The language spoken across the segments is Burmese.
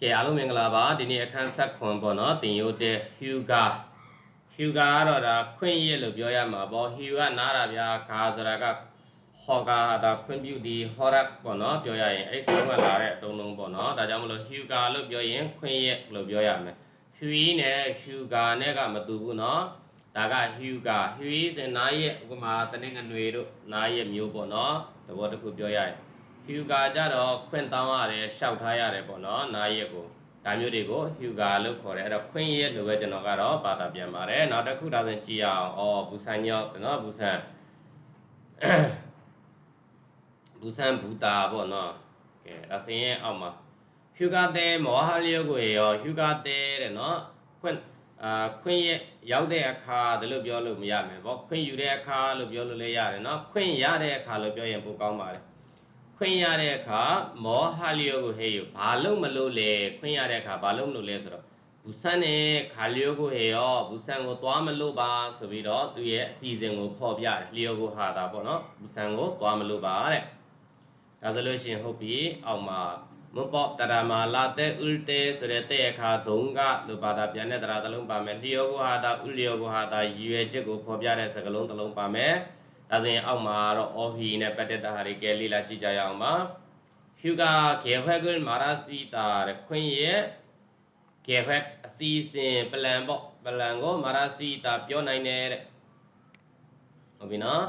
ကဲအားလုံးမင်္ဂလာပါဒီနေ့အခန်းဆက်ခွန်ပေါ့နော်တင်ရိုးတဲ့ Huga Huga ကတော့ဒါခွင့်ရလို့ပြောရမှာပေါ့ Huga နားတာဗျာခါဆိုတာကဟောကာဒါခွင့်ပြုဒီဟောရက်ပေါ့နော်ပြောရရင်အဲ့ဆုံးကလာတဲ့အတုံးလုံးပေါ့နော်ဒါကြောင့်မလို့ Huga လို့ပြောရင်ခွင့်ရလို့ပြောရမယ် Hui နဲ့ Huga နဲ့ကမတူဘူးနော်ဒါက Huga Hui ဆိုနားရဲ့ဥပမာတနင်္ဂနွေတို့နားရဲ့မျိုးပေါ့နော်သဘောတစ်ခုပြောရရင် ဟျူဂါကြတော့ခွင့်တောင်းရတယ်ရှောက်ထားရတယ်ပေါ့နော်နားရက်ကိုဒါမျိုးတွေကိုဟျူဂါလို့ခေါ်တယ်အဲ့တော့ခွင့်ရက်လို့ပဲကျွန်တော်ကတော့ဘာသာပြန်ပါတယ်နောက်တစ်ခုဒါဆိုကြည့်အောင်ဩဘူဆန်ညော့နော်ဘူဆန်ဘူဆန်ဘူတာပေါ့နော်ကဲဒါစင်ရဲ့အောက်မှာဟျူဂါတဲမောဟလျောကိုရောဟျူဂါတဲတဲ့နော်ခွင့်အာခွင့်ရရောက်တဲ့အခါဒါလို့ပြောလို့မရမယ်ပေါ့ခွင့်ယူတဲ့အခါလို့ပြောလို့လည်းရတယ်နော်ခွင့်ရတဲ့အခါလို့ပြောရင်ပိုကောင်းပါတယ် ခွင့်ရတဲ့အခါမောဟလျောကိုဟေယဘာလို့မလို့လဲခွင့်ရတဲ့အခါဘာလို့မလို့လဲဆိုတော့ဘူဆန်နဲ့ခါလျောကိုဟေရောဘူဆန်ကိုသွားမလို့ပါဆိုပြီးတော့သူရဲ့အစီအစဉ်ကိုဖော်ပြတယ်လျောကိုဟာတာပေါ့နော်ဘူဆန်ကိုသွားမလို့ပါတဲ့ဒါဆိုလို့ရှိရင်ဟုတ်ပြီအောက်မှာမပေါ့တရမာလာတဲ့ဥလ်တေဆိုတဲ့တဲ့အခါဒုံကလို့ဘာသာပြန်တဲ့တရားတစ်လုံးပါမယ်လျောကိုဟာတာဥလျောကိုဟာတာရည်ရွယ်ချက်ကိုဖော်ပြတဲ့စကားလုံးတစ်လုံးပါမယ် ဒါဆိုရင်အောက်မှာတော့အော်ဟီနဲ့ပတ်သက်တာဟာတွေကဲလေးလာကြည့်ကြရအောင်ပါဟျူဂါကေခွက်ကွန်းမာရာစီတာတဲ့ခွင့်ရဲ့ကေခွက်အစီအစဉ်ပလန်ပေါ့ပလန်ကိုမာရာစီတာပြောနိုင်တယ်တဲ့ဟုတ်ပြီနော်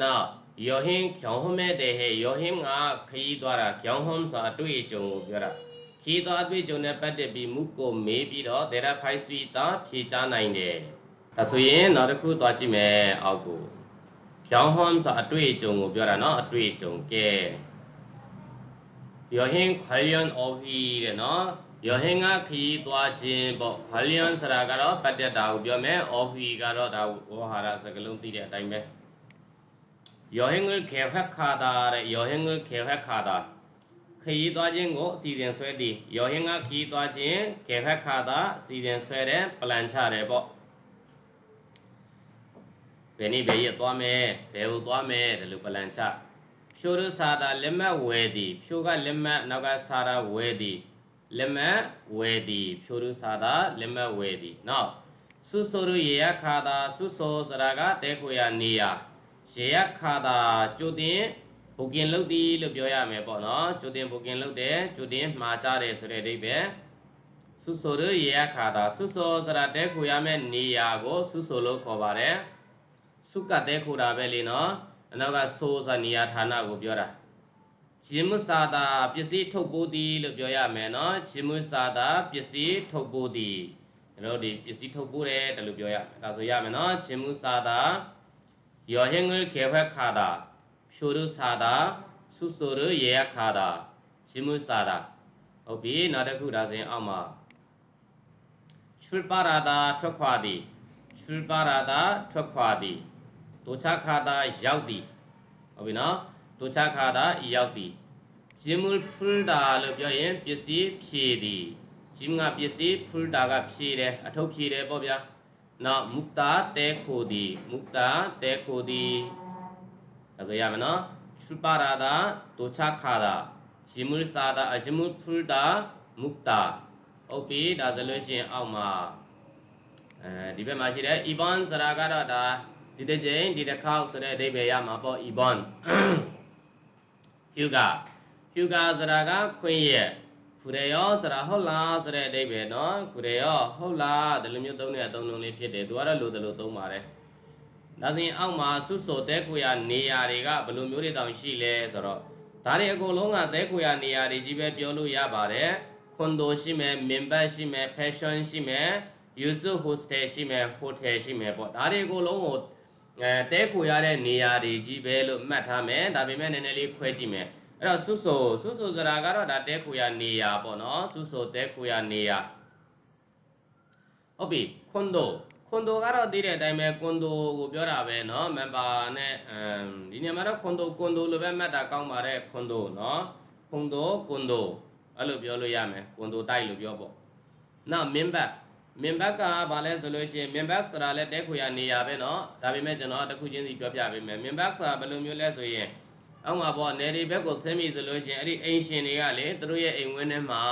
နောက်ယောဟင်းကျောင်းဟမဲတဲ့ဟဲ့ယောဟင်းကခရီးသွားတာကျောင်းဟွန်ဆိုအတွေ့အကြုံကိုပြောတာခရီးသွားအတွေ့အကြုံနဲ့ပတ်သက်ပြီးမုကိုမေးပြီးတော့ဒေရဖိုင်စီတာဖြေချနိုင်တယ်ဒါဆိုရင်နောက်တစ်ခုသွားကြည့်မယ်အောက်ကို ဖြောင်းဟွန်းဆိုအတွေ့အကြုံကိုပြောတာနော်အတွေ့အကြုံကဲယောဟင်ခွေယွန်အော်ဖီတဲ့နော်ယောဟင်ကခရီးသွားခြင်းပေါ့ခွေယွန်ဆိုတာကတော့ပတ်သက်တာကိုပြောမယ်အော်ဖီကတော့ဒါဝေါ်ဟာရစကလုံးသိတဲ့အတိုင်းပဲယောဟင်ကိုခေဖက်ခါတာတဲ့ယောဟင်ကိုခေဖက်ခါတာခရီးသွားခြင်းကိုအစီအစဉ်ဆွဲတည်ယောဟင်ကခရီးသွားခြင်းခေဖက်ခါတာအစီအစဉ်ဆွဲတဲ့ပလန်ချတယ်ပေါ့ ဘယ်နေ့ဘယ်ရက်သွားမယ်ဘယ်ဟိုသွားမယ်ဒီလို plan ချဖြိုးရစာတာလက်မှတ်ဝယ်သည်ဖြိုးကလက်မှတ်နောက်ကစာတာဝယ်သည်လက်မှတ်ဝယ်သည်ဖြိုးရစာတာလက်မှတ်ဝယ်သည်နောက်ဆုဆိုရရေရခါတာဆုဆိုဆိုတာကတဲခွေရနေရာရေရခါတာကြိုတင်ဘုကင်လုပ်သည်လို့ပြောရမယ်ပေါ့နော်ကြိုတင်ဘုကင်လုပ်တယ်ကြိုတင်မှားကြတယ်ဆိုတဲ့အဓိပ္ပာယ်ဆုဆိုရရေရခါတာဆုဆိုဆိုတာတဲခွေရမယ့်နေရာကိုဆုဆိုလို့ခေါ်ပါတယ် စုကတဲ့ခုတာပဲလေနော်အနောက်ကဆိုးဆိုနေရာဌာနကိုပြောတာဂျင်မစာတာပစ္စည်းထုတ်ပိုးသည်လို့ပြောရမယ်နော်ဂျင်မစာတာပစ္စည်းထုတ်ပိုးသည်ကျွန်တော်ဒီပစ္စည်းထုတ်ပိုးတယ်တလို့ပြောရမယ်ဒါဆိုရမယ်နော်ဂျင်မစာတာယောဟင်ငယ်ခေဖက်ခါတာဖြိုရုစာတာဆုဆိုရရေခါတာဂျင်မစာတာဟုတ်ပြီနောက်တစ်ခုဒါဆိုရင်အောက်မှာချွတ်ပါရာတာထွက်ခွာသည်ချွတ်ပါရာတာထွက်ခွာသည် ဒုချခါတာရောက်သည်ဟုတ်ပြီနော်ဒုချခါတာရောက်သည်ဂျင်မူဖူတာလို့ပြောရင်ပစ္စည်းဖြည်သည်ဂျင်ကပစ္စည်းဖူတာကဖြည်တယ်အထုပ်ဖြည်တယ်ပေါ့ဗျာနောက်မုတာတဲခိုသည်မုတာတဲခိုသည်ဒါဆိုရမယ်နော်ချူပါရာတာဒုချခါတာဂျင်မူစာတာအဂျင်မူဖူတာမုတာဟုတ်ပြီဒါဆိုလို့ရှိရင်အောက်မှာအဲဒီဘက်မှာရှိတဲ့ Ivan ဆိုတာကတော့ဒါ ဒီတစ်ချိန်ဒီတစ်ခေါက်ဆိုတဲ့အဓိပ္ပာယ်ရမှာပေါ့ ibon hyuga hyuga ဆိုတာကခွင့်ရဲ့ခုရေရောဆိုတာဟုတ်လားဆိုတဲ့အဓိပ္ပာယ်နော်ခုရေရောဟုတ်လားဒီလိုမျိုးသုံးတဲ့အသုံးလုံးလေးဖြစ်တယ်သူကတော့လိုတယ်လို့သုံးပါတယ်ဒါဆိုရင်အောက်မှာဆုဆိုတဲခွေရနေရာတွေကဘယ်လိုမျိုးတွေတောင်ရှိလဲဆိုတော့ဒါတွေအကုန်လုံးကတဲခွေရနေရာတွေကြီးပဲပြောလို့ရပါတယ်ခွန်ဒိုရှိမယ်မင်ဘတ်ရှိမယ်ဖက်ရှင်ရှိမယ်ယူဆုဟိုစတယ်ရှိမယ်ဟိုတယ်ရှိမယ်ပေါ့ဒါတွေအကုန်လုံးကို အဲတဲခွေရတဲ့နေရာတွေကြီးပဲလို့မှတ်ထားမယ်ဒါပေမဲ့နည်းနည်းလေးခွဲကြည့်မယ်အဲ့တော့ဆုဆိုဆုဆိုဆိုတာကတော့ဒါတဲခွေရနေရာပေါ့နော်ဆုဆိုတဲခွေရနေရာဟုတ်ပြီခွန်ဒိုခွန်ဒိုကတော့သိတဲ့အတိုင်းပဲကွန်ဒိုကိုပြောတာပဲเนาะမန်ပါနဲ့အမ်ဒီနေရာမှာတော့ခွန်ဒိုကွန်ဒိုလိုပဲမှတ်တာကောင်းပါတယ်ခွန်ဒိုเนาะခွန်ဒိုကွန်ဒိုအဲ့လိုပြောလို့ရမယ်ကွန်ဒိုတိုက်လို့ပြောပေါ့နောက်မင်ဘတ် မင်ဘတ်ကဘာလဲဆိုလို့ရှိရင်မင်ဘတ်ဆိုတာလည်းတဲခွေရနေရာပဲเนาะဒါပေမဲ့ကျွန်တော်တစ်ခုချင်းစီပြောပြပေးမယ်မင်ဘတ်ဆိုတာဘယ်လိုမျိုးလဲဆိုရင်အောက်မှာပေါ့နယ်ဒီဘက်ကိုဆင်းပြီဆိုလို့ရှိရင်အဲ့ဒီအိမ်ရှင်တွေကလေသူတို့ရဲ့အိမ်ဝင်းထဲမှာ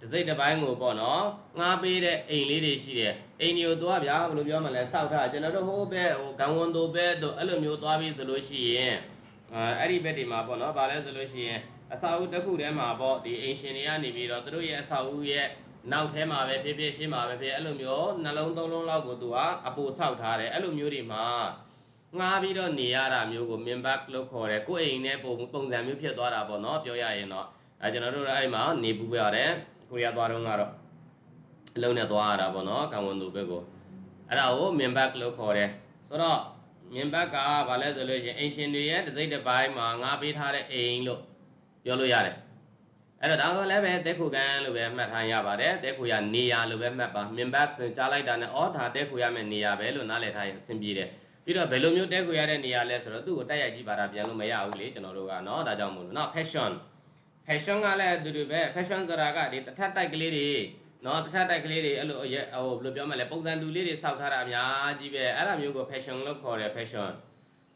တစ်စိတ်တစ်ပိုင်းကိုပေါ့နော်ငားပေးတဲ့အိမ်လေးတွေရှိတယ်အိမ်တွေကိုသွားဗျာဘယ်လိုပြောမလဲစောက်ထားကျွန်တော်တို့ဟိုးဘက်ဟိုဂံဝန်တို့ဘက်တို့အဲ့လိုမျိုးသွားပြီးဆိုလို့ရှိရင်အဲအဲ့ဒီဘက်တွေမှာပေါ့နော်ဗာလဲဆိုလို့ရှိရင်အစာအုပ်တစ်ခုထဲမှာပေါ့ဒီအိမ်ရှင်တွေကနေပြီးတော့သူတို့ရဲ့အစာအုပ်ရဲ့ နောက်ထဲမှာပဲဖြစ်ဖြစ်ရှင်းမှာပဲဖြစ်အဲ့လိုမျိုးနှလုံးသုံးလုံးလောက်ကိုသူကအပူဆောက်ထားတယ်အဲ့လိုမျိုးတွေမှာငားပြီးတော့နေရတာမျိုးကို member လို့ခေါ်တယ်ကိုယ်အိမ်နဲ့ပုံပုံစံမျိုးဖြစ်သွားတာပေါ့နော်ပြောရရင်တော့အဲကျွန်တော်တို့အဲ့ဒီမှာနေပူပြရတယ်ကိုရီးယားသွားတော့ကတော့အလုံးနဲ့သွားရတာပေါ့နော်ကံဝန်သူဘက်ကိုအဲ့ဒါကို member လို့ခေါ်တယ်ဆိုတော့ member ကဘာလဲဆိုလို့ရှိရင်အိမ်ရှင်တွေရဲ့တစ်စိတ်တစ်ပိုင်းမှာငားပေးထားတဲ့အိမ်လို့ပြောလို့ရတယ် အဲ့တော့ဒါဆိုလည်းပဲတက်ခုကန်လို့ပဲမှတ်ထားရပါတယ်တက်ခုရနေရာလို့ပဲမှတ်ပါမြင်ဘတ်ဆိုကြားလိုက်တာနဲ့အော်ဒါတက်ခုရမယ့်နေရာပဲလို့နားလည်ထားရင်အဆင်ပြေတယ်ပြီးတော့ဘယ်လိုမျိုးတက်ခုရတဲ့နေရာလဲဆိုတော့သူ့ကိုတိုက်ရိုက်ကြည့်ပါတာပြန်လို့မရဘူးလေကျွန်တော်တို့ကနော်ဒါကြောင့်မို့လို့နော် fashion fashion ကလည်းအတူတူပဲ fashion ဆိုတာကဒီတစ်ထပ်တိုက်ကလေးတွေနော်တစ်ထပ်တိုက်ကလေးတွေအဲ့လိုဟိုဘယ်လိုပြောမလဲပုံစံတူလေးတွေစောက်ထားတာအများကြီးပဲအဲ့ဒါမျိုးကို fashion လို့ခေါ်တယ် fashion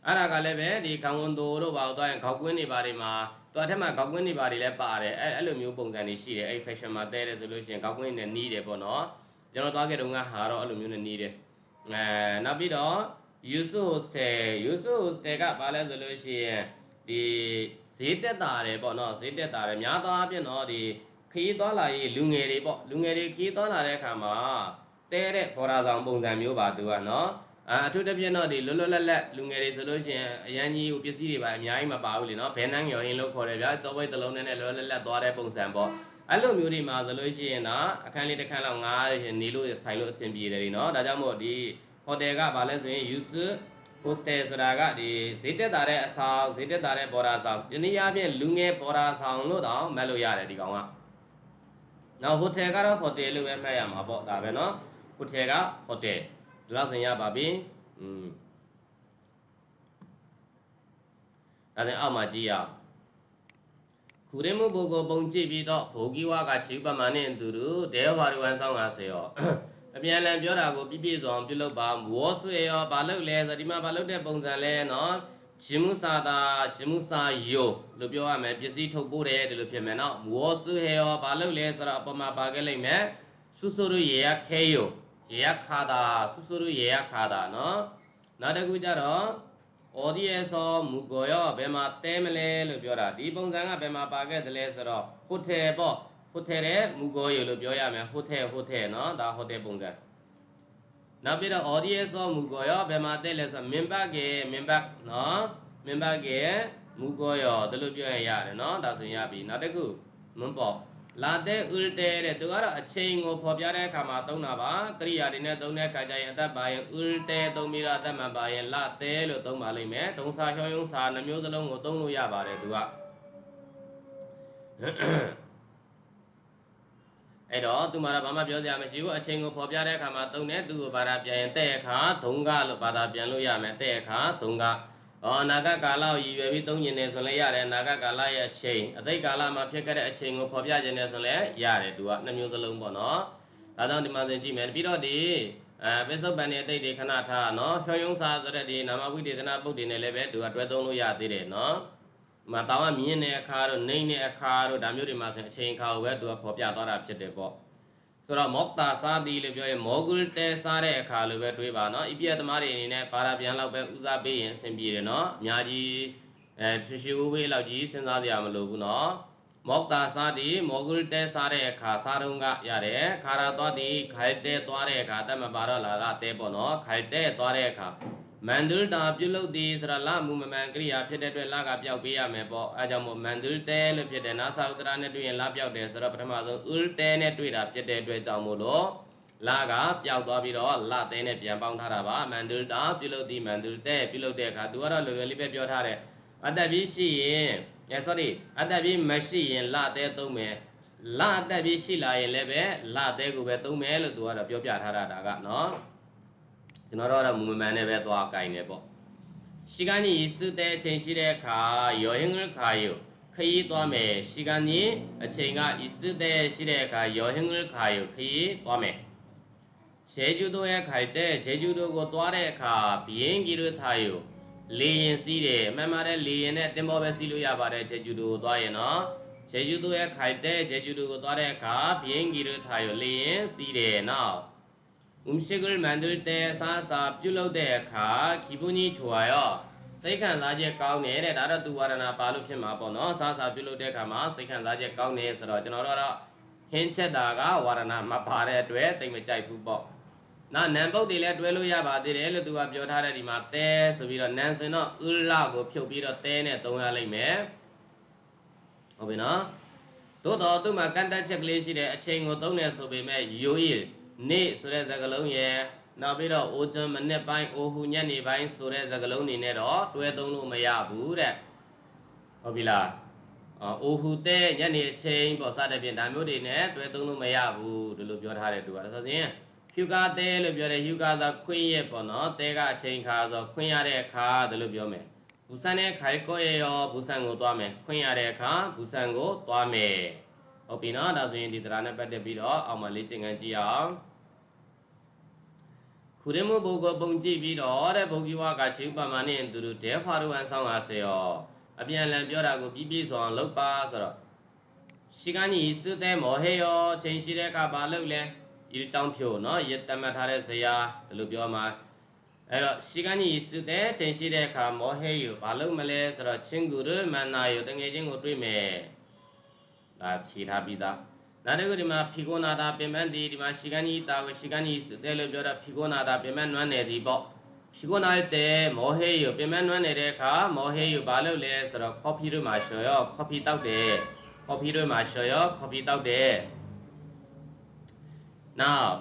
အဲ့ဒါကလည်းပဲဒီခေါင်းဝန်တိုတို့ဘာလို့သွားရင်ခေါက်ကွင်းတွေဘာတွေမှာသွားထက်မှာခေါက်ကွင်းတွေဘာတွေလည်းပါတယ်အဲ့အဲ့လိုမျိုးပုံစံတွေရှိတယ်အဲ့ fashion မှာတဲတယ်ဆိုလို့ရှိရင်ခေါက်ကွင်းနဲ့နီးတယ်ပေါ့နော်ကျွန်တော်သွားခဲ့တုန်းကဟာတော့အဲ့လိုမျိုးနဲ့နီးတယ်အဲနောက်ပြီးတော့ Yusu Hostel Yusu Hostel ကဘာလဲဆိုလို့ရှိရင်ဒီဈေးတက်တာတယ်ပေါ့နော်ဈေးတက်တာတယ်များသောအားဖြင့်တော့ဒီခရီးသွားလာရေးလူငယ်တွေပေါ့လူငယ်တွေခရီးသွားလာတဲ့အခါမှာတဲတဲ့ဘော်ဒါဆောင်ပုံစံမျိုးပါသူကနော် အာအထူးသဖြင့်တော့ဒီလွတ်လွတ်လပ်လပ်လူငယ်တွေဆိုလို့ရှိရင်အရန်ကြီးကိုပစ္စည်းတွေပါအများကြီးမပါဘူးလေနော်ဘဲနန်းညော်ရင်လို့ခေါ်တယ်ဗျာစောဝိတ်တလုံးနဲ့လွတ်လွတ်လပ်လပ်သွားတဲ့ပုံစံပေါ့အဲ့လိုမျိုးတွေမှာဆိုလို့ရှိရင်တော့အခန်းလေးတစ်ခန်းလောက်ငားနေလို့ဆိုင်လို့အဆင်ပြေတယ်လေနော်ဒါကြောင့်မို့ဒီဟိုတယ်ကဘာလဲဆိုရင် user hostel ဆိုတာကဒီဈေးတက်တာတဲ့အဆောင်ဈေးတက်တာတဲ့ဘော်ဒါဆောင်ဒီနေ့အပြင်လူငယ်ဘော်ဒါဆောင်လို့တောင်မှတ်လို့ရတယ်ဒီကောင်ကနော်ဟိုတယ်ကတော့ဟိုတယ်လို့ပဲမှတ်ရမှာပေါ့ဒါပဲနော်ဟိုတယ်ကဟိုတယ် လောက်စင်ရပါပြီอืมအဲ့ဒါအောက်မှာကြည့်ရအောင်ခုရင်မှုပုဂ္ဂိုလ်ပုံကြည့်ပြီးတော့ဘောဂီဝါကချိပမာနဲ့သူတို့ဒေဝဘာရိဝန်ဆောင်50ရောအပြန်လန်ပြောတာကိုပြည့်ပြည့်စုံပြုလုပ်ပါဝေါ်ဆွေရောဘာလုပ်လဲဆိုဒီမှာဘာလုပ်တဲ့ပုံစံလဲနော်ရှင်မှုစာတာရှင်မှုစာယိုလို့ပြောရမယ်ပစ္စည်းထုတ်ပို့တယ်ဒီလိုဖြစ်မယ်နော်ဝေါ်ဆွေရောဘာလုပ်လဲဆိုတော့အပေါ်မှာပါခဲ့လိမ့်မယ်ဆုဆုရရေရခဲယို ရေရခါတာဆုဆုရရေရခါတာနော်နောက်တစ်ခုကျတော့အော်ဒီယဆောမူကိုရောဘယ်မှာတဲမလဲလို့ပြောတာဒီပုံစံကဘယ်မှာပါခဲ့တယ်လဲဆိုတော့ဟိုတယ်ပေါ့ဟိုတယ်ရဲ့မူကိုရလို့ပြောရမယ်ဟိုတယ်ဟိုတယ်နော်ဒါဟိုတယ်ပုံစံနောက်ပြီးတော့ audience ဆောမူကိုရောဘယ်မှာတက်လဲဆိုတော့ member က member နော် member ကမူကိုရောဒါလို့ပြောရင်ရတယ်နော်ဒါဆိုရင်ရပြီနောက်တစ်ခုမွန်ပေါ့ လာတဲ့ ulte တဲ့သူကတော့အချိန်ကိုဖော်ပြတဲ့အခါမှာသုံးတာပါကရိယာတွေနဲ့သုံးတဲ့အခါကျရင်အသက်ပါရင် ulte သုံးပြီးတော့အသက်မှန်ပါရင်လာတဲ့လို့သုံးပါလိမ့်မယ်တုံးစာချောင်းယုံစာနှမျိုးစလုံးကိုသုံးလို့ရပါတယ်သူကအဲ့တော့သူမှာတော့ဘာမှပြောစရာမရှိဘူးအချိန်ကိုဖော်ပြတဲ့အခါမှာသုံးတယ်သူ့ကိုဘာသာပြန်ရင်တဲ့အခါဒုံကလို့ဘာသာပြန်လို့ရမယ်တဲ့အခါဒုံက ဟောအနာဂတ်ကာလကိုရည်ရွယ်ပြီးသုံးကျင်နေဆိုလည်းရတယ်အနာဂတ်ကာလရဲ့အချိန်အတိတ်ကာလမှာဖြစ်ခဲ့တဲ့အချိန်ကိုဖော်ပြခြင်းနဲ့ဆိုလည်းရတယ်သူကနှစ်မျိုးစလုံးပေါ့နော်ဒါကြောင့်ဒီမှာသင်ကြည့်မယ်ပြီးတော့ဒီအဲပစ္စုပန်ရဲ့အတိတ်တွေခဏထားနော်ဖြောယုံစာဆိုတဲ့ဒီနာမဝိတေသနာပုဒ်တွေနဲ့လည်းပဲသူကတွဲသုံးလို့ရသေးတယ်နော်မှာတောင်းကမြင်းတဲ့အခါတို့နှိမ့်တဲ့အခါတို့ဒါမျိုးတွေမှာဆိုရင်အချိန်အခါကိုပဲသူကဖော်ပြသွားတာဖြစ်တယ်ပေါ့ ဆိုတော့မောက်တာစားသည်လို့ပြောရင်မောဂုလ်တဲစားတဲ့အခါလိုပဲတွေးပါနော်ဣပိယသမားတွေအနေနဲ့ဘာသာပြန်လောက်ပဲဦးစားပေးရင်အဆင်ပြေတယ်နော်အများကြီးအဲရှရှိဝေးဝေးလောက်ကြီးစဉ်းစားကြရမလို့ဘူးနော်မောက်တာစားသည်မောဂုလ်တဲစားတဲ့အခါစားတုံးကရတယ်ခါရသွားသည်ခိုင်တဲသွားတဲ့အခါတတ်မပါတော့လာတာတဲပေါ့နော်ခိုင်တဲသွားတဲ့အခါ မန္တုလတာပြုလုပ်သည်ဆိုတာလမှုမမှန်ကရိယာဖြစ်တဲ့အတွက်လကပြောက်ပေးရမယ်ပေါ့အဲကြောင့်မို့မန္တုလတဲလို့ဖြစ်တယ်နာသဥတ္တရာနဲ့တွေ့ရင်လပြောက်တယ်ဆိုတော့ပထမဆုံးဥလတဲနဲ့တွေ့တာဖြစ်တဲ့အတွက်ကြောင့်မို့လို့လကပျောက်သွားပြီးတော့လတဲနဲ့ပြန်ပေါင်းထားတာပါမန္တုလတာပြုလုပ်သည်မန္တုလတဲပြုလုပ်တဲ့အခါသူကတော့လွယ်လွယ်လေးပဲပြောထားတယ်အတ္တပြီးရှိရင်အဲ sorry အတ္တပြီးမရှိရင်လတဲသုံးမယ်လအတ္တပြီးရှိလာရင်လည်းပဲလတဲကိုပဲသုံးမယ်လို့သူကတော့ပြောပြထားတာဒါကနော် ကျွန်တော်တို့ကတော့မူမမှန်နဲ့ပဲသွားကင်နေပေါ့시간이있을때ချိန်ရှိတဲ့အခါ여행을가요ခရီးသွားမယ်시간이အချိန်က있을때ရှိတဲ့အခါ여행을가요ခရီးသွားမယ်제주도에갈때제주도ကိုသွားတဲ့အခါ비행기를타요လေရင်စီးတယ်မှန်ပါတယ်လေရင်နဲ့တင်ပေါ်ပဲစီးလို့ရပါတယ်제주도ကိုသွားရင်နော်제 ဂျေဂျူးတို့ရဲ့ခိုက်တဲ့ဂျေဂျူးတို့ကိုသွားတဲ့အခါဘိယင်းကြီးတို့ထားရလေရင်စီးတယ်နော် 음식을만들때사사ပြုတ်လုပ်တဲ့အခါ기분이좋아요စိတ်ခံစားချက်ကောင်းတယ်တဲ့ဒါတော့သူဝါဒနာပါလို့ဖြစ်မှာပေါ့နော်စားစာပြုတ်လုပ်တဲ့အခါမှာစိတ်ခံစားချက်ကောင်းတယ်ဆိုတော့ကျွန်တော်တို့ကတော့ဟင်းချက်တာကဝါဒနာမပါတဲ့အတွက်တိတ်မကြိုက်ဘူးပေါ့နောက်နံပုတ်တွေလည်းတွဲလို့ရပါသေးတယ်လို့သူကပြောထားတဲ့ဒီမှာတဲဆိုပြီးတော့နန်ဆိုရင်တော့ဥလကိုဖြုတ်ပြီးတော့တဲနဲ့သုံးရလိမ့်မယ်ဟုတ်ပြီနော်သို့တော်သူ့မှာကန့်တက်ချက်ကလေးရှိတယ်အချိန်ကိုသုံးတယ်ဆိုပေမဲ့ရိုးရည် နေ့ဆိုတဲ့စကားလုံးရဲ့နောက်ပြီးတော့အိုဂျွန်မနစ်ပိုင်းအိုဟူညက်နေပိုင်းဆိုတဲ့စကားလုံးတွေနဲ့တော့တွဲသုံးလို့မရဘူးတဲ့ဟုတ်ပြီလားအိုဟူတဲ့ညနေအချိန်ပေါ့စတဲ့ဖြင့်ဒါမျိုးတွေနဲ့တွဲသုံးလို့မရဘူးဒီလိုပြောထားတယ်သူကဆိုရင်ဟျူကာတဲလို့ပြောတယ်ဟျူကာသာခွင့်ရပေါ့နော်တဲကအချိန်ခါဆိုခွင့်ရတဲ့အခါဒါလို့ပြောမယ်ဘူဆန်နဲ့ခိုင်ကိုရရောဘူဆန်ကိုသွားမယ်ခွင့်ရတဲ့အခါဘူဆန်ကိုသွားမယ် ဟုတ်ပြီနော်ဒါဆိုရင်ဒီတရားနဲ့ပတ်သက်ပြီးတော့အောက်မှာလေ့ကျင့်ခန်းကြည့်အောင်ခုရမှုဘုကိုပုံကြည့်ပြီးတော့တဲ့ဘုံကြီးဝါကချီဥပမာနဲ့သူတို့တဲဖာရဝန်ဆောင်ပါစေရောအပြန်လန်ပြောတာကိုပြီးပြီးဆိုအောင်လုပ်ပါဆိုတော့ရှိကကြီးစွတဲ့မောဟေယောချိန်ရှိတဲ့အခါဘာလုပ်လဲဤတောင်းဖြိုနော်ရတမတ်ထားတဲ့ဇရာဒီလိုပြောမှာအဲ့တော့ရှိကကြီးစွတဲ့ချိန်ရှိတဲ့အခါမောဟေယောဘာလုပ်မလဲဆိုတော့ချင်းကူရမန္နာယောတငယ်ချင်းကိုတွေ့မယ် ဒါဖြေထားပြီးသားနောက်တစ်ခုဒီမှာဖီကိုနာတာပြင်မန်းဒီဒီမှာရှိကန်းကြီးတာကိုရှိကန်းကြီးတဲလို့ပြောတာဖီကိုနာတာပြင်မန်းနွမ်းနေသည်ပေါ့ဖီကိုနာတဲ့မောဟေယပြင်မန်းနွမ်းနေတဲ့အခါမောဟေယဘာလို့လဲဆိုတော့ကော်ဖီတို့မှာရှော်ရောကော်ဖီတောက်တယ်ကော်ဖီတို့မှာရှော်ရောကော်ဖီတောက်တယ်နောက်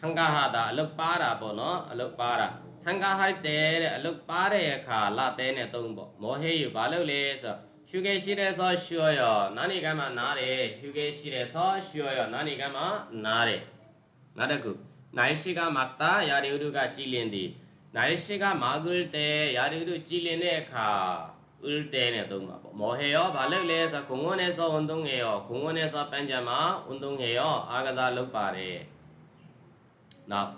ဟန်ကာဟာတာအလုတ်ပါတာပေါ့နော်အလုတ်ပါတာဟန်ကာဟိုက်တယ်တဲ့အလုတ်ပါတဲ့အခါလာတဲနဲ့သုံးပေါ့မောဟေယဘာလို့လဲဆိုတော့ ရှုကေရှိတဲ့ဆောရှောရောနာနေကမှာနားတယ်ရှုကေရှိတဲ့ဆောရှောရောနာနေကမှာနားတယ်နောက်တစ်ခုနိုင်ရှိကမတာယာရီဥဒုကကြည်လင်သည်နိုင်ရှိကမာဂုလ်တေယာရီဥဒုကြည်လင်တဲ့အခါဥလ်တေနဲ့သုံးပါပေါ့မောဟေရောဘာလို့လဲဆိုဂုံဝနဲ့ဆောဝန်သုံးငယ်ရောဂုံဝနဲ့ဆောပန်းကြံမှာဝန်သုံးငယ်ရောအာဂသာလုပ်ပါတယ်နောက်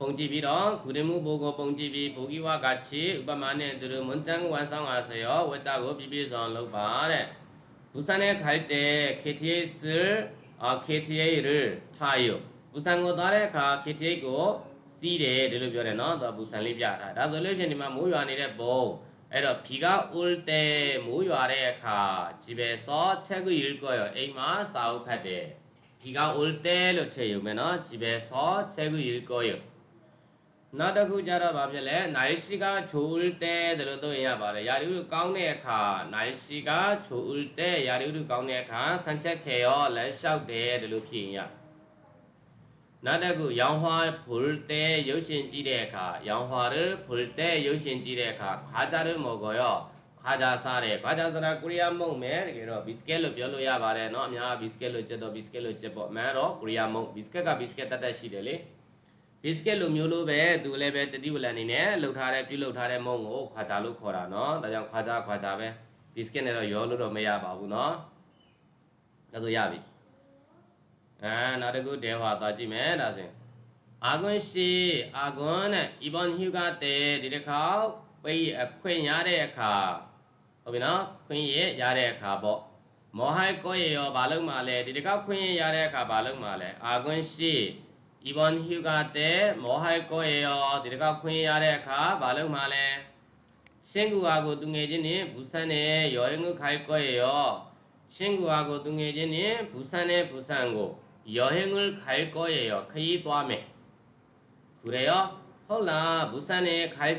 ပုံကြည့်ပြီးတော့ဂုရမှုဘိုးကိုပုံကြည့်ပြီးဘုဂိဝကချေဥပမာနဲ့သူတို့မွန်တန်ဝန်ဆောင်အားစရောဝတ္တကိုပြပြဆောင်လုပ်ပါတဲ့ဘူဆန်နဲ့ခိုက်တဲ့ခေတီယေစအခေတီယေရထားယဘူဆန်ကိုသွားတဲ့အခါခေတီယေကိုစီးတယ်ဒီလိုပြောတယ်နော်သူဘူဆန်လေးပြထားဒါဆိုလို့ရှိရင်ဒီမှာမိုးရွာနေတဲ့ဘုံအဲ့တော့ဖီကဥလ်တဲမိုးရွာတဲ့အခါဒီပဲစောချက်ကိုယူကောရောအိမ်မှာစာအုပ်ဖတ်တယ်ဖီကဥလ်တဲလို့ထည့်ယူမယ်နော်ဒီပဲစောချက်ကိုယူကောရော နောက်တစ်ခုကြတော့ဗာဖြစ်လဲနိုင်ရှိကချိုဥတဲတယ်လို့သုံးရပါတယ်ယာရီဥကောင်းတဲ့အခါနိုင်ရှိကချိုဥတဲယာရီဥကောင်းတဲ့အခါဆန်ချက်ခေရောလမ်းလျှောက်တယ်တယ်လို့ဖြစ်ရင်ရနောက်တစ်ခုရောင်ဟွာဖုလ်တဲရုပ်ရှင်ကြည့်တဲ့အခါရောင်ဟွာရဖုလ်တဲရုပ်ရှင်ကြည့်တဲ့အခါခါကြရမော်ကောရောခါကြစားတယ်ဘာကြဆိုတာကိုရီးယားမုံမယ်တကယ်တော့ဘီစကက်လို့ပြောလို့ရပါတယ်เนาะအများဘီစကက်လို့ချက်တော့ဘီစကက်လို့ချက်ပေါ့အမှန်တော့ကိုရီးယားမုံဘီစကက်ကဘီစကက်တတ်တတ်ရှိတယ်လေ ဘစ်ကက်လိုမျိုးလိုပဲသူလည်းပဲတတိဝလန်နေနဲ့လှုပ်ထားတဲ့ပြုတ်လှုပ်ထားတဲ့မုံကိုခွာကြလို့ခေါ်တာနော်ဒါကြောင့်ခွာကြခွာကြပဲဘစ်ကက်နဲ့တော့ရောလို့တော့မရပါဘူးနော်ဒါဆိုရပြီအဲနောက်တစ်ခုတဲဟွာသွားကြည့်မယ်ဒါဆိုရင်အာဂွန်ရှိအာဂွန်နဲ့ဤဘွန်ဟျူကတဲဒီတစ်ခါပိတ်အခွင့်ရတဲ့အခါဟုတ်ပြီနော်ခွင့်ရရတဲ့အခါပေါ့မောဟိုက်ကိုရရောဘာလို့မှလဲဒီတစ်ခါခွင့်ရရတဲ့အခါဘာလို့မှလဲအာဂွန်ရှိ ဤဘွန်ဟျူကတဲ့မောဟိုက်ကိုရရောဒီတကခွင့်ရတဲ့အခါဘာလို့မှလဲရှင်းကူအားကိုသူငယ်ချင်းနဲ့ဘူဆန်နဲ့ရောရင်ကိုခိုက်ကိုရရောရှင်းကူအားကိုသူငယ်ချင်းနဲ့ဘူဆန်နဲ့ဘူဆန်ကိုရောဟင်ကိုခိုက်ကိုရရောခရီးသွားမယ်ခုရရောဟုတ်လားဘူဆန်နဲ့ခိုက်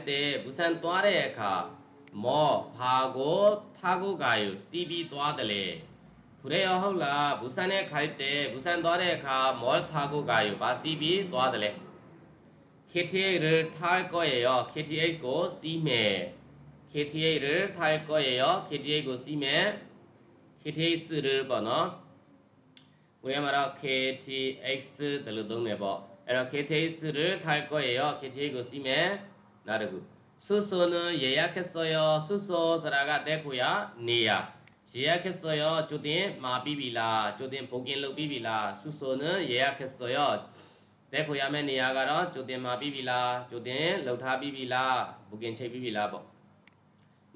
တဲ့ဘူဆန်သွားတဲ့အခါမောဖာကိုထားကိုကာယူစီးပြီးသွားတယ်လေဖူရဲရောဟုတ်လားဘူဆန်နဲ့ခိုက်တယ်ဘူဆန်သွားတဲ့အခါမောထားကိုကာယူပါစီးပြီးသွားတယ်လေခေတီရထားကိုရရောခေတီအိတ်ကိုစီးမယ်ခေတီရထားကိုရရောခေတီအိတ်ကိုစီးမယ်ခေတီစရပေါ့နော်ဘုရားမှာတော့ KTX တယ်လို့သုံးမယ်ပေါ့အဲ့တော့ KTX ထားကိုရရောခေတီအိတ်ကိုစီးမယ်နောက်တစ်ခုဆုဆိုန ရေရခက်စောရောဆုဆိုဆိုတာကတဲ့ခွေရနေရရေရခက်စောရောကျုတင်မာပြီးပြီလားကျုတင်ဘုံကင်လုပ်ပြီးပြီလားဆုဆိုနရေရခက်စောရောတဲ့ခွေရမယ့်နေရာကတော့ကျုတင်မာပြီးပြီလားကျုတင်လှုပ်ထားပြီးပြီလားဘုံကင်ချိတ်ပြီးပြီလားပေါ့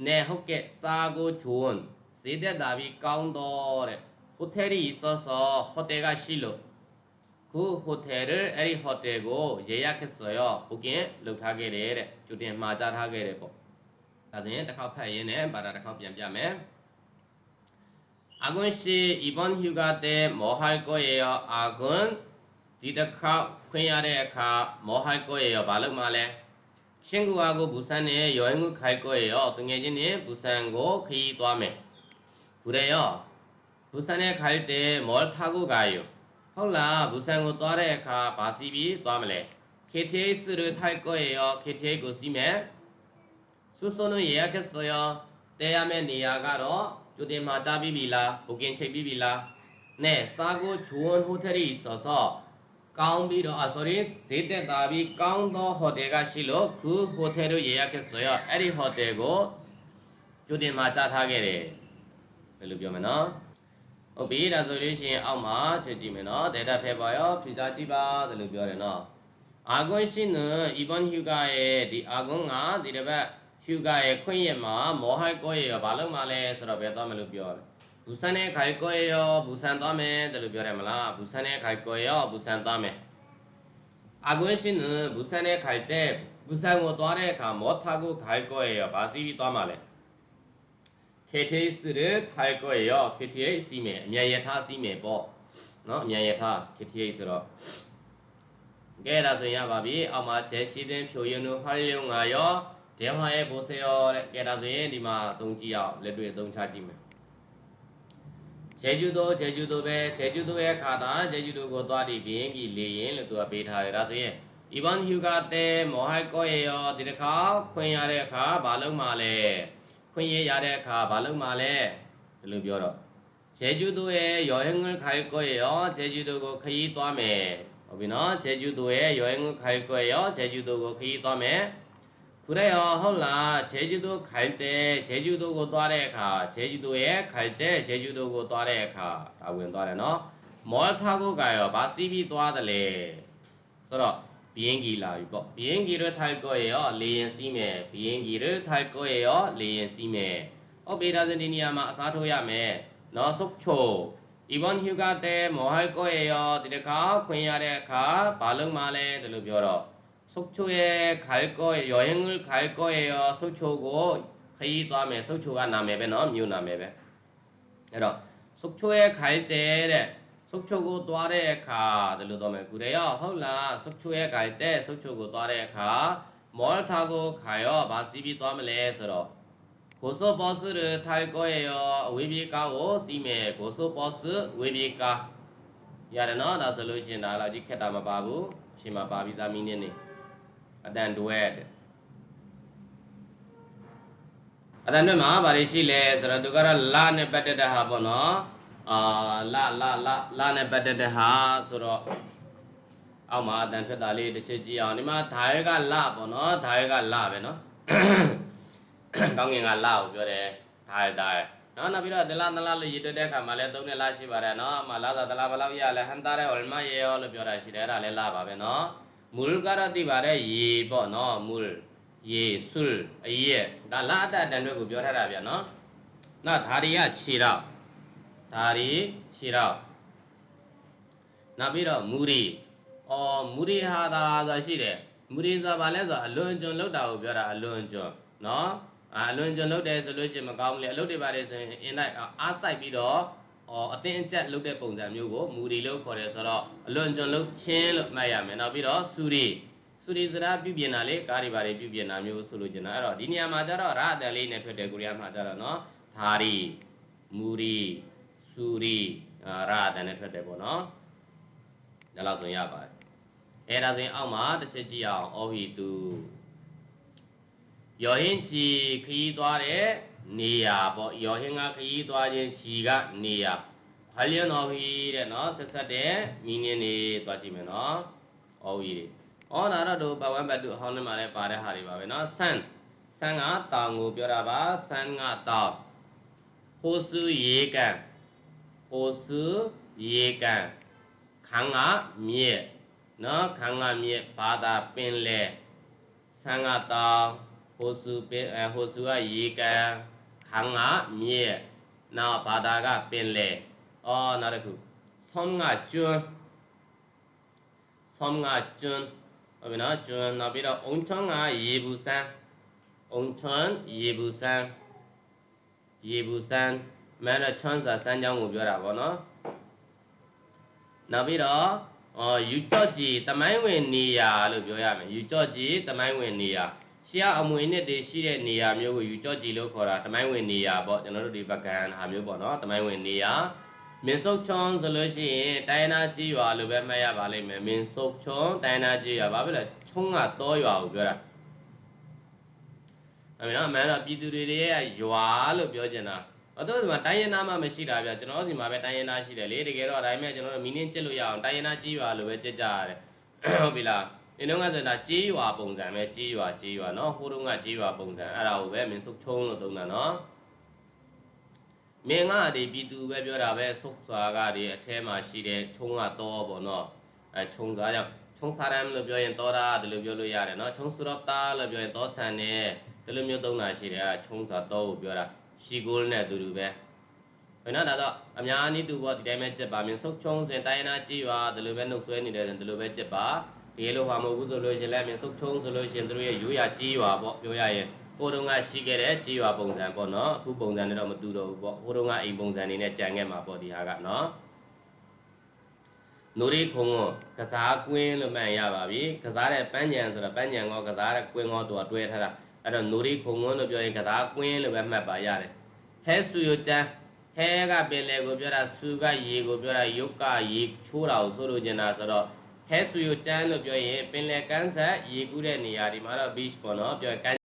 နဲဟုတ်ကဲ့စာကိုဂျွန်စဈေးတက်တာပြီးကောင်းတော့တဲ့ဟိုတယ်ကြီးစောစောဟိုတယ်ကရှိလို့ခုဟိုတယ်အဲ့ဒီဟိုတယ်ကိုရေရခက်စောရောဘုကင်လုပ်ထားခဲ့တယ်တဲ့ကျူတင်မှာကြားထားခဲ့တယ်ပေါ့ဒါဆိုရင်တစ်ခေါက်ဖတ်ရင်းနဲ့ဘာသာတစ်ခေါက်ပြန်ပြမယ် 아군 씨 이번 휴가 때 뭐 할 거예 요? 아군 디더카 퀸야레카 뭐 할 거예 요? 말로말해 친구하고 부산에 여행을 갈 거예 요. 동해진이 부산고 그이 또하메 그래 요. 부산에 갈 때 뭘 타고 가 요? 헐라 부산고 또래카 바시비 또하메래 KTX 를 탈 거예 요. KTX 쓰면 숙소는 예약했어 요. 때야메 니아가로 ကိုစီးမယ်ဆုစုံလို့ရေရခက်ဆိုရောတဲရမယ့်နေရာကတော့ကျူတင်မှာကြားပြီးပြီလားဘူကင်ချိန်ပြီးပြီလားနဲ့စားကိုဂျွန်ဟိုတယ်ရီဆော်ဆော်ကောင်းပြီးတော့ sorry ဈေးတက်တာပြီးကောင်းသောဟိုတယ်ကရှိလို့ခုဟိုတယ်တို့ရေရခဲ့ဆိုရအဲ့ဒီဟိုတယ်ကိုကျူတင်မှာကြားထားခဲ့တယ်ဘယ်လိုပြောမလဲနော်ဟုတ်ပြီဒါဆိုလို့ရှိရင်အောက်မှာချက်ကြည့်မယ်နော် data ဖဲပါရောဖြေစားကြည့်ပါဒါလိုပြောတယ်နော်အာဂွန်ရှိနအီဗန်ဟျူဂါရဲ့ဒီအာဂွန်ကဒီတစ်ပတ် ဟျူဂါရဲ့ခွင့်ရမှာမောဟိုက်ကိုရဲ့ဘာလို့မှလဲဆိုတော့ဘယ်သွားမလို့ပြောတယ်ဘူဆန်နဲ့ခိုင်ကိုရောဘူဆန်သွားမယ်တယ်လို့ပြောတယ်မလားဘူဆန်နဲ့ခိုင်ကိုရောဘူဆန်သွားမယ်အကွင်းရှင်ဘူဆန်နဲ့ခိုင်တဲ့ဘူဆန်ကိုသွားတဲ့အခါမောထားကိုခိုင်ကိုရောဘာစီပြီးသွားမှာလဲခေထေးစရခိုင်ကိုရောခေထေးစီမယ်အမြန်ရထားစီမယ်ပေါ့နော်အမြန်ရထားခေထေးဆိုတော့ကဲဒါဆိုရင်ရပါပြီအောက်မှာဂျဲရှိတဲ့ဖြိုရင်တို့ဟာရုံငါရော ဒေဟာရဲ့ဘိုးစေရောတဲ့ကဲဒါဆိုရင်ဒီမှာသုံးကြည့်အောင်လက်တွေ့သုံးချကြည့်မယ်ဂျေဂျူတို့ဂျေဂျူတို့ပဲဂျေဂျူတို့ရဲ့ခါတာဂျေဂျူတို့ကိုသွားပြီးဘင်းကြီးလေရင်လို့သူကပေးထားတယ်ဒါဆိုရင်အီဗန်ဟျူကတဲမောဟိုက်ကိုရေရောဒီတစ်ခါခွင့်ရတဲ့အခါဘာလုပ်မှလဲခွင့်ရရတဲ့အခါဘာလုပ်မှလဲဒီလိုပြောတော့ဂျေဂျူတို့ရဲ့ရောဟငွေခိုင်ကိုရေရောဂျေဂျူတို့ကိုခရီးသွားမယ်ဟုတ်ပြီနော်ဂျေဂျူတို့ရဲ့ရောဟငွေခိုင်ကိုရေရောဂျေဂျူတို့ကိုခရီးသွားမယ် ခုတည်းရောဟုတ်လားဂျေဂျူတို့ခိုင်တဲ့ဂျေဂျူတို့ကိုသွားတဲ့အခါဂျေဂျူတို့ရဲ့ခိုင်တဲ့ဂျေဂျူတို့ကိုသွားတဲ့အခါဒါဝင်သွားတယ်နော်မောထားကိုကရောဘာစီးပြီးသွားတယ်လဲဆိုတော့ဘီရင်ကြီးလာပြီပေါ့ဘီရင်ကြီးရထိုက်ကိုရောလေရင်စီးမယ်ဘီရင်ကြီးရထိုက်ကိုရောလေရင်စီးမယ်ဟုတ်ပြီဒါဆိုဒီနေရာမှာအစားထိုးရမယ်နော်ဆုတ်ချိုအီဗန်ဟျူကတဲ့မော ဟိုက်ကိုရောဒီတစ်ခါခွင့်ရတဲ့အခါဘာလုံးမလဲဒီလိုပြောတော့ 속초에 갈 거에 여행을 갈 거예요. 속초고ခရီး သွားမယ် 속초가 남해배 너 뮤 남해배. အဲ့တော့ 속초에 갈 때တဲ့ 속초고 သွားတဲ့ အခါ တယ်လို့ တော့မယ် 그래요. ဟုတ်လား 속초에 갈 때 속초고 သွားတဲ့ အခါ 뭘 타고 가요? 마시비 သွားမလဲ ဆိုတော့ 고속버스를 탈 거예요. 웨비가고 시메 고속버스 웨비가 ရတယ်နော်ဒါဆိုလို့ရှိရင်ဒါလောက်ကြီးခက်တာမပါဘူးရှင်မပါပြီးသားမိနစ်နေ အတန်တွဲအတန်တွဲမှာဗါရရှိလဲဆိုတော့သူကတော့လာနဲ့ပတ်သက်တဲ့ဟာပေါ့နော်အာလာလာလာလာနဲ့ပတ်သက်တဲ့ဟာဆိုတော့အောက်မှာအတန်ထွက်တာလေးတစ်ချက်ကြည့်အောင်ဒီမှာဓာရကလာပေါ့နော်ဓာရကလာပဲနော်ကောင်းငင်ကလာကိုပြောတယ်ဓာရဓာရနော်နောက်ပြီးတော့ဒလနလာလို့ရည်တွတဲ့အခါမှာလည်းသုံးနှစ်လရှိပါတယ်နော်အမလာသာဒလာဘလောက်ရလဲဟန်တာရဲဟော်မရေရောလို့ပြောတာရှိတယ်အဲ့ဒါလည်းလာပါပဲနော် မူလကတော့သိပါတယ်ရေပေါ့နော်မူလရေဆုလအရေးဒါလာအတတန်တွေကိုပြောထားတာဗျာနော်နောက်ဓာရီကခြေတော့ဓာရီခြေတော့နောက်ပြီးတော့မူရီအော်မူရီဟာသာဆိုရှိတယ်မူရီဆိုတာဘာလဲဆိုအလွန်ကျွံလောက်တာကိုပြောတာအလွန်ကျွံနော်အလွန်ကျွံလောက်တယ်ဆိုလို့ရှိရင်မကောင်းဘူးလေအလုပ်တွေပါတယ်ဆိုရင်အင်းလိုက်အားစိုက်ပြီးတော့ အော်အတင်းအကျပ်လုပ်တဲ့ပုံစံမျိုးကိုမူရီလို့ခေါ်တယ်ဆိုတော့အလွန်ကျွံလုပ်ချင်းလို့မှတ်ရမယ်နောက်ပြီးတော့စူရီစူရီစရာပြုပြင်တာလေကားတွေပါတွေပြုပြင်တာမျိုးဆိုလို့ကျင်တာအဲ့တော့ဒီနေရာမှာကျတော့ရအတန်လေးနဲ့ထွက်တယ်ကိုရီးယားမှာကျတော့နော်ဓာရီမူရီစူရီရအတန်နဲ့ထွက်တယ်ပေါ့နော်ဒါလောက်ဆိုရပါတယ်အဲ့ဒါဆိုရင်အောက်မှာတစ်ချက်ကြည့်အောင်အော်ဟီတူရော်ဟင်းချီခီးသွားတဲ့ နေရာပေါ့ယောဟင်ကခရီးသွားခြင်းခြီကနေရာခွာလျန်တော်ဟီတဲ့နော်ဆက်ဆက်တဲ့မီနင်းနေသွားကြည့်မယ်နော်အော်ဟီတွေအော်ဒါတော့တို့ဘဝမ်ဘတ်တူအဟောင်းထဲမှာလည်းပါတဲ့ဟာတွေပါပဲနော်ဆန်ဆန်ကတောင်ကိုပြောတာပါဆန်ကတောင်ဟိုဆူရေကန်ဟိုဆူရေကန်ခံကမြစ်နော်ခံကမြစ်ဘာသာပင်လေဆန်ကတောင်ဟိုဆူပင်ဟိုဆူကရေကန် ခံကမြစ်နောက်ဘာသာကပင်လေအော်နောက်တစ်ခုဆောင်းကကျွန်းဆောင်းကကျွန်းဟုတ်ပြီနော်ကျွန်းနောက်ပြီးတော့အုံချွန်းကရေဘူးစမ်းအုံချွန်းရေဘူးစမ်းရေဘူးစမ်းမဲတော့ချွန်းစာစမ်းကြောင်းကိုပြောတာဗောနော်နောက်ပြီးတော့အော်ယူကြော့ကြီးတမိုင်းဝင်နေရာလို့ပြောရမယ်ယူကြော့ကြီးတမိုင်းဝင်နေရာ ရှေးအမွေနှစ်တွေရှိတဲ့နေရာမျိုးကိုယူကြော့ကြီးလို့ခေါ်တာတမိုင်းဝင်နေရာပေါ့ကျွန်တော်တို့ဒီပကံဟာမျိုးပေါ့နော်တမိုင်းဝင်နေရာမင်းစုတ်ချွန်းဆိုလို့ရှိရင်တိုင်းနာကြီးရွာလို့ပဲမှတ်ရပါလိမ့်မယ်မင်းစုတ်ချွန်းတိုင်းနာကြီးရွာဘာဖြစ်လဲချုံးကတော့ရွာကိုပြောတာအဲ့နော်အမှန်တော့ပြည်သူတွေရဲ့ရွာလို့ပြောချင်တာအတော့ဒီမှာတိုင်းရင်းသားမှမရှိတာဗျကျွန်တော်စီမှာပဲတိုင်းရင်းသားရှိတယ်လေတကယ်တော့ဒါပေမဲ့ကျွန်တော်တို့မီနင်းကျစ်လို့ရအောင်တိုင်းရင်းသားကြီးရွာလို့ပဲကြက်ကြရတယ်ဟုတ်ပြီလား ဒီတော့ကဆိုတာကြီးရွာပုံစံပဲကြီးရွာကြီးရွာနော်ဟိုတုန်းကကြီးရွာပုံစံအဲ့ဒါကိုပဲမင်းစုတ်ချုံလို့သုံးတာနော်မင်းကဒီပြည်သူပဲပြောတာပဲဆုတ်စွာကဒီအထဲမှာရှိတဲ့ချုံကတော့ပေါ့နော်အဲချုံစားကြောင့်ချုံစားရမ်းလို့ပြောရင်တောတာဒီလိုပြောလို့ရတယ်နော်ချုံစရော့တာလို့ပြောရင်တောဆန်နဲ့ဒီလိုမျိုးသုံးတာရှိတယ်အဲချုံစားတော့ကိုပြောတာရှီကိုနဲ့အတူတူပဲဘယ်နော်ဒါတော့အများနည်းတူပေါ့ဒီတိုင်းပဲကြက်ပါမင်းဆုတ်ချုံစင်တိုင်းနာကြည့်ရွာဒီလိုပဲနှုတ်ဆွဲနေတယ်ဒီလိုပဲကြက်ပါ ဒီလိုဟာမဟုတ်ဘူးဆိုလို့ရှင်လည်းမင်းဆုတ်ချုံဆိုလို့ရှင်တို့ရဲ့ရိုးရာကြီးရွာပေါ့ပြောရရင်ဟိုတုန်းကရှိခဲ့တဲ့ကြီးရွာပုံစံပေါ့နော်အခုပုံစံနဲ့တော့မတူတော့ဘူးပေါ့ဟိုတုန်းကအိမ်ပုံစံနေနဲ့ကြံခဲ့မှာပေါ့ဒီဟာကနော်နိုရီခုံကိုကစားကွင်းလို့မှန်ရပါပြီကစားတဲ့ပန်းညံဆိုတော့ပန်းညံကောကစားတဲ့ကွင်းကောတူတွဲထားတာအဲ့တော့နိုရီခုံကိုလို့ပြောရင်ကစားကွင်းလို့ပဲမှတ်ပါရတယ်ဟဲဆူယိုချန်ဟဲကပင်လေကိုပြောတာဆူကရေကိုပြောတာယုတ်ကရေချိုးတာကိုဆိုလိုချင်တာဆိုတော့ ဟဲဆူယိုချန်လို့ပြောရင်ပင်လေကန်းဆက်ရေကူးတဲ့နေရာဒီမှာတော့ beach ပေါ့နော်ပြောရင်